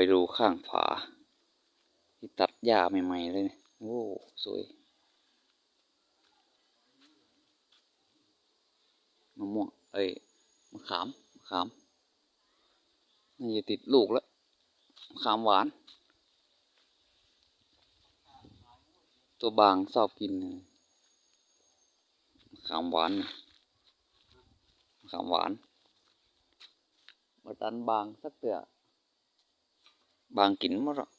ไปดูข้างฝาที่ตัดหญ้าใหม่ๆเลยเนี่ยโอ้ สวยมะม่วง เอ้ย มะขาม มะขาม นี่จะติดลูกแล้ว มะขามหวาน ตัวบางชอบกินมะขามหวาน มะขามหวานมาตันบางสักเตือ บางกินหมดหรอก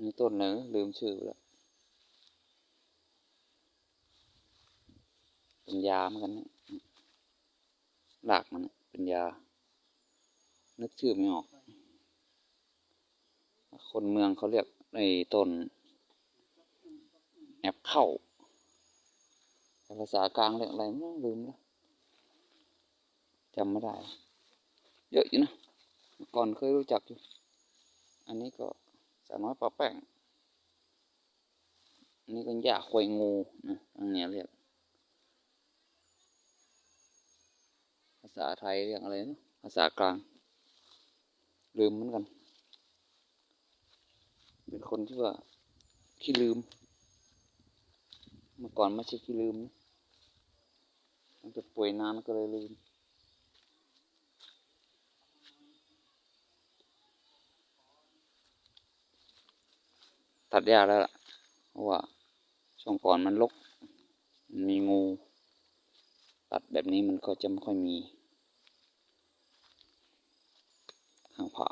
นี่ต้นเนื้อลืมชื่อไคนเมืองเขาเรียกในต้นแอบเข้าภาษากลางเรียกอะไรไม่ลืมแล้วจำไม่ได้ เยอะอยู่นะก่อนเคยรู้จักอยู่ อันนี้ก็สาน้อยปลาแป้งอันนี้ก็หญ้าควายงูนะทางนี้เรียก ภาษาไทยเรียกอะไรนะภาษากลาง ลืมเหมือนกัน เป็นคนที่ว่าขี้ลืม เมื่อก่อนไม่ใช่ขี้ลืมมันจะป่วยนานก็เลยลืม ตัดยากแล้วล่ะ เพราะว่าช่วงก่อนมันลกมันมีงู ตัดแบบนี้มันก็จะไม่ค่อยมี ข้างผา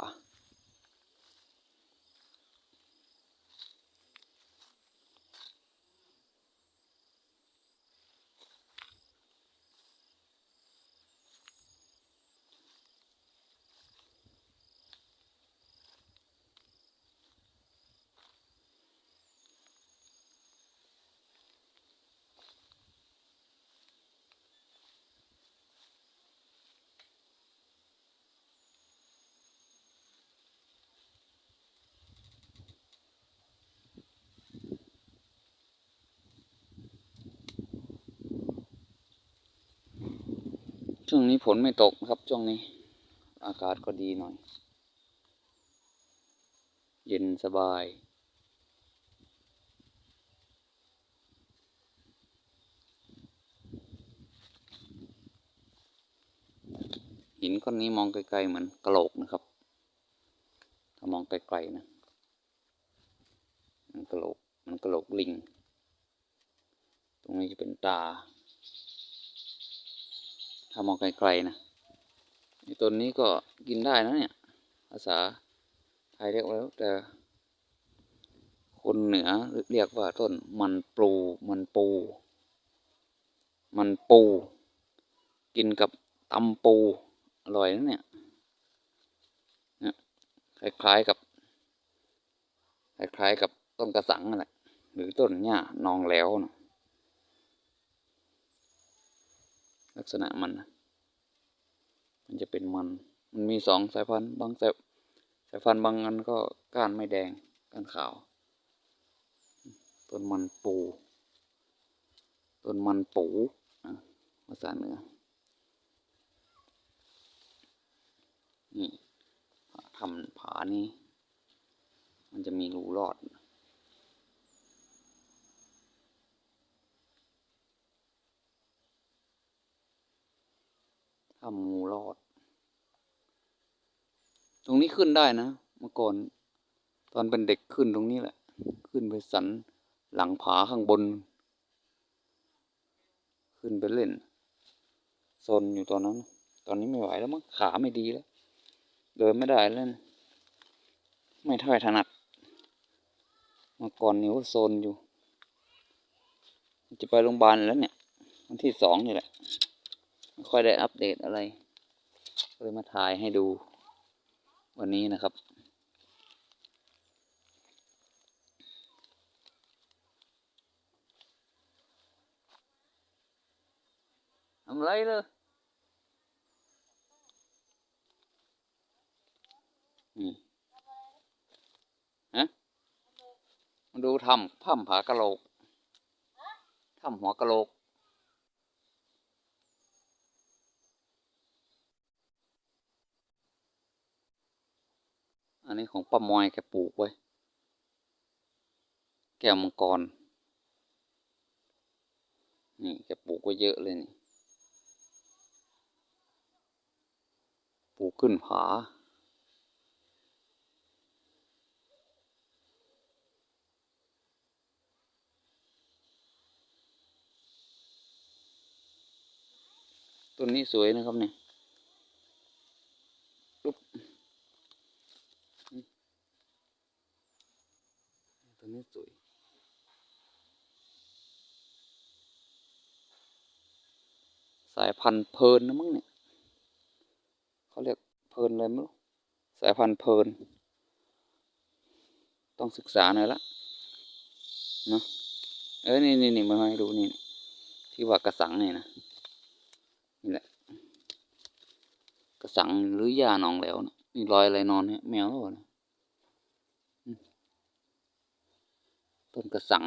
ช่วงนี้ฝนไม่ตกนะครับช่วงนี้ อากาศก็ดีหน่อย เย็นสบาย หินก้อนนี้มองไกลๆเหมือนกระโหลกนะครับ ถ้ามองไกลๆนะมันกระโหลกมันกระโหลกลิง ตรงนี้จะเป็นตา ถ้ามองไกลๆนะต้นนี้ก็กินได้นะเนี่ยภาษาไทยเรียกว่าแล้วแต่คนเหนือเรียกว่าต้นมันปลูมันปู มันปู กินกับตำปู อร่อยนะเนี่ยคล้ายๆกับ คล้ายๆกับต้นกระสังนั่นแหละหรือต้นหญ้านองแล้วนะ ลักษณะมันนะมันจะเป็นมัน มันมีสองสายพันธุ์บางสายสายพันธุ์บางอันก็ก้านไม่แดงก้านขาว ต้นมันปู ต้นมันปูภาษาเหนือนี่ทำผานี้ มันจะมีรูรอด ทำงูรอด ตรงนี้ขึ้นได้นะ เมื่อก่อน ตอนเป็นเด็กขึ้นตรงนี้แหละ ขึ้นไปสันหลังผาข้างบน ขึ้นไปเล่นซนอยู่ตอนนั้น ตอนนี้ไม่ไหวแล้วมั้งขาไม่ดีแล้ว เดินไม่ได้แล้วนไม่ท่อยถนัด เมื่อก่อนนิ้วโซนอยู่ จะไปโรงพยาบาลแล้วเนี่ย วันที่สองนี่แหละ ไม่ค่อยได้อัปเดตอะไรเลยมาถ่ายให้ดูวันนี้นะครับ ทำไรเลยอืมฮะมาดูทำพ่ำผากระโหลกทำหัวกระโหลก อันนี้ของป้ามอยแกปลูกไว้ แก้วมังกร นี่แกปลูกไว้เยอะเลยนี่ ปลูกขึ้นผาต้นนี้สวยนะครับเนี่ยปุ๊บอืมต้นนี้สวย สาย พันธุ์เพลินนะมั้งเนี่ยเขาเรียกเพลินอะไรไม่รู้สายพันธุ์เพลิน ต้องศึกษาหน่อยละเนาะเอ้ยนี่นี่นี่มาให้ดูนี่ที่ว่ากระสังเนี่ยนะนี่แหละ กระสังหรือยาหนองแล้วนะนี่รอยอะไรนอนเนี่ยแมวหรอเปล่าเนี่ยอืมต้นกระสัง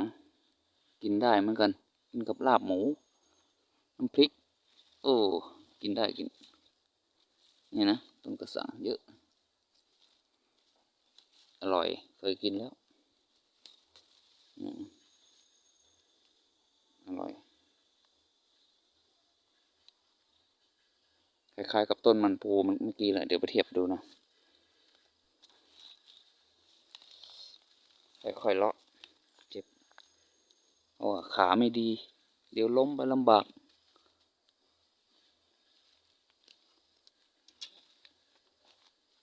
กินได้เหมือนกัน กินกับลาบหมู น้ำพริก โอ้ กินได้กิน นี่นะต้นกระสังเยอะ อร่อยเคยกินแล้ว อร่อย คล้ายๆกับต้นมันปูมันเมื่อกี้แหละ เดี๋ยวไปเทียบดูนะ ค่อยๆเลาะเจ็บเพราะว่าขาไม่ดี เดี๋ยวล้มไปลำบาก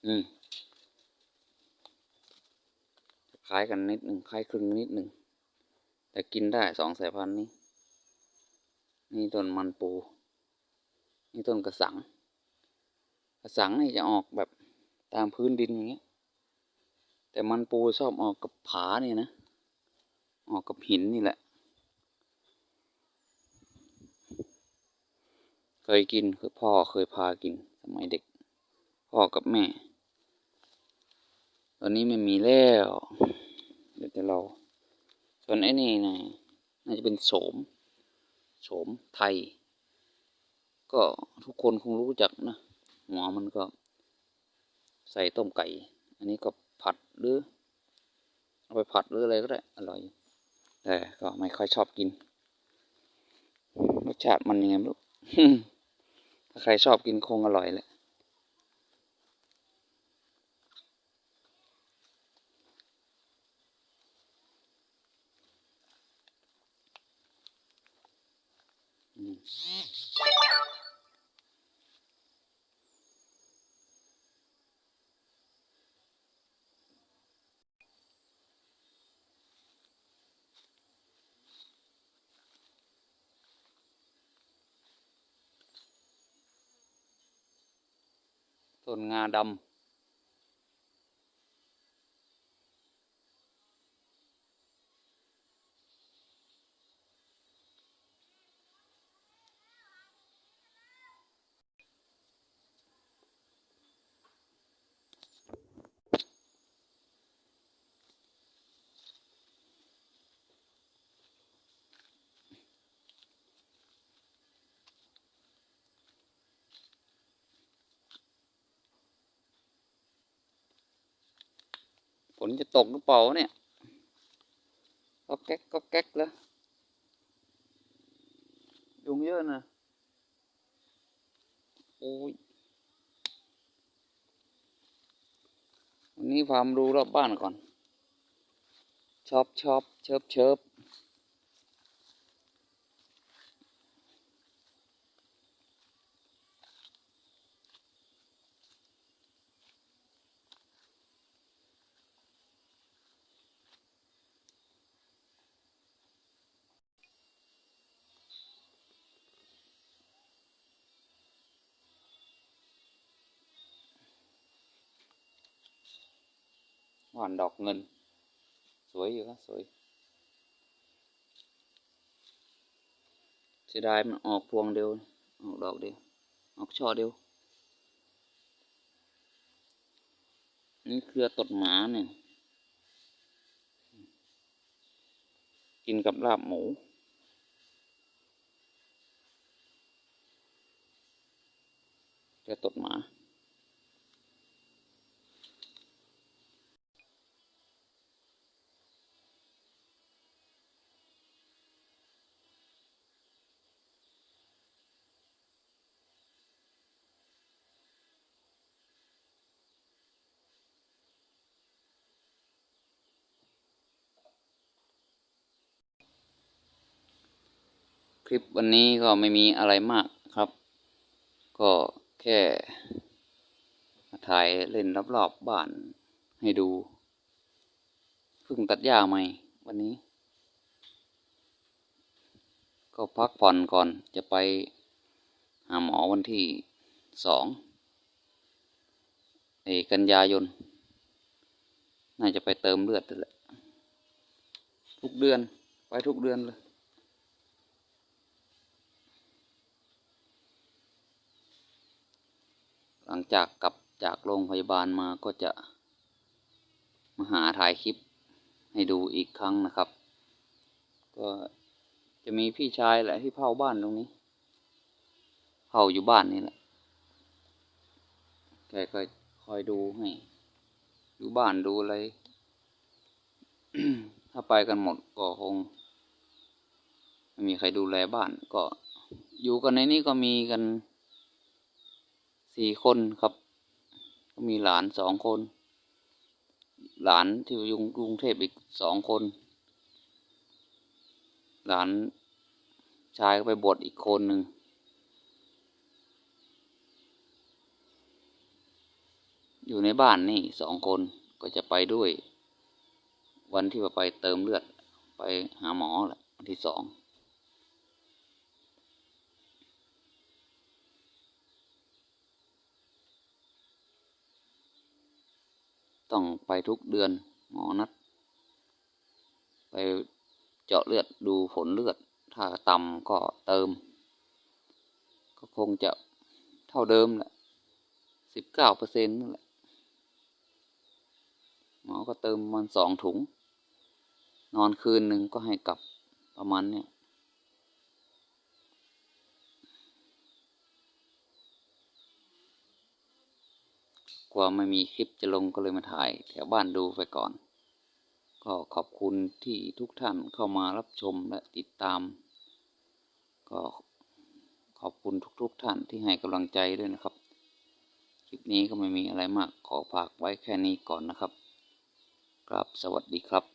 อืมคล้ายกันนิดหนึ่งคล้ายคลึงนิดหนึ่ง แต่กินได้สองสายพันธุ์นี้ นี่ต้นมันปู นี่ต้นกระสัง กระสังนี่จะออกแบบตามพื้นดินอย่างเงี้ย แต่มันปูชอบออกกับผาเนี่ยนะ ออกกับหินนี่แหละ เคยกินคือพ่อเคยพากินสมัยเด็ก พ่อกับแม่ ตอนนี้ไม่มีแล้ว เดี๋ยวจะเรา ส่วนไอ้นี่นะน่าจะเป็นโสม โสมไทย ก็ทุกคนคงรู้จักนะหัวมันก็ใส่ต้มไก่ อันนี้ก็ผัดหรือเอาไปผัดหรืออะไรก็ได้ อร่อย แต่ก็ไม่ค่อยชอบกิน รสชาติมันยังไงไม่รู้ ถ้าใครชอบกินคงอร่อยแหละ อืมต้ นงาดำฝนจะตกหรือเปล่าเนี่ยก็แก๊กก็แก๊กแล้วยุงเยอะนะโอ้ยวันนี้พามดูรอบบ้านก่อนชอบชอบเชิบเชิบ หวานดอกเงิน สวยอยู่ครับสวยเสียดายมันออกพวงเดียว ออกดอกเดียว ออกช่อเดียว นี่เครือตดหมาเนี่ย กินกับลาบหมูจะตดหมา ลิปวันนี้ก็ไม่มีอะไรมากครับ ก็แค่ถ่ายเล่นรอบๆบบ้านให้ดูเพิ่งตัดหญ้าใหม่วันนี้ ก็พักผ่อนก่อนจะไปหาหมอวันที่สองเอกันยายน น่าจะไปเติมเลือดแหละทุกเดือน ไปทุกเดือนเลย หลัง จากกลับจากโรงพยาบาลมาก็จะ มาหาถ่ายคลิปให้ดูอีกครั้งนะครับ ก็จะมีพี่ชายแหละที่เผาบ้านตรงนี้เผาอยู่บ้านนี่แหละแกก็คอยดูให้ ดูบ้านดูอะไร ถ้าไปกันหมดก็คงไม่มีใครดูแลบ้านก็อยู่กันในนี้ก็มีกัน สี่คนครับ ก็มีหลานสองคน หลานที่อยู่กรุงเทพอีกสองคน หลานชายก็ไปบวชอีกคนหนึ่งอยู่ในบ้านนี่สองคนก็จะไปด้วย วันที่ว่าไปเติมเลือดไปหาหมอแหละวันที่สอง ต้องไปทุกเดือนหมอนัด ไปเจาะเลือดดูผลเลือด ถ้าต่ำก็เติม ก็คงจะเท่าเดิมแหละสิบเก้าเปอร์เซ็นต์นั่นแหละหมอก็เติมมันสองถุง นอนคืนหนึ่งก็ให้กลับประมาณเนี้ย กลัวไม่มีคลิปจะลงก็เลยมาถ่ายแถวบ้านดูไปก่อน ก็ขอบคุณที่ทุกท่านเข้ามารับชมและติดตาม ก็ขอบคุณทุกๆทท่านที่ให้กำลังใจด้วยนะครับ คลิปนี้ก็ไม่มีอะไรมากขอฝากไว้แค่นี้ก่อนนะครับครับสวัสดีครับ